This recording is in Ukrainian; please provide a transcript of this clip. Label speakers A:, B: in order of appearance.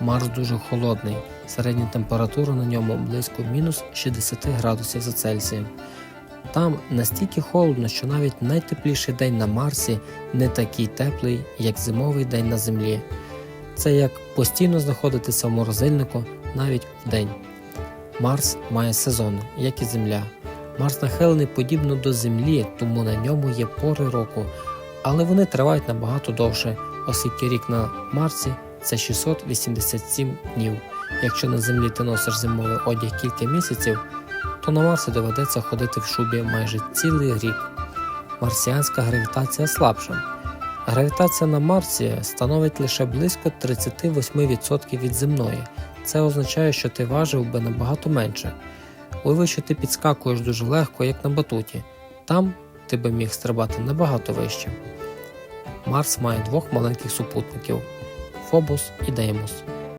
A: Марс дуже холодний, середня температура на ньому близько мінус 60 градусів за Цельсієм. Там настільки холодно, що навіть найтепліший день на Марсі не такий теплий, як зимовий день на Землі. Це як постійно знаходитися в морозильнику навіть вдень. Марс має сезони, як і Земля. Марс нахилений подібно до Землі, тому на ньому є пори року, але вони тривають набагато довше, оскільки рік на Марсі це 687 днів. Якщо на Землі ти носиш зимовий одяг кілька місяців, то на Марсі доведеться ходити в шубі майже цілий рік. Марсіанська гравітація слабша. Гравітація на Марсі становить лише близько 38% від земної. Це означає, що ти важив би набагато менше. Уяви, що ти підскакуєш дуже легко, як на батуті. Там ти би міг стрибати набагато вище. Марс має двох маленьких супутників Фобос і Деймос.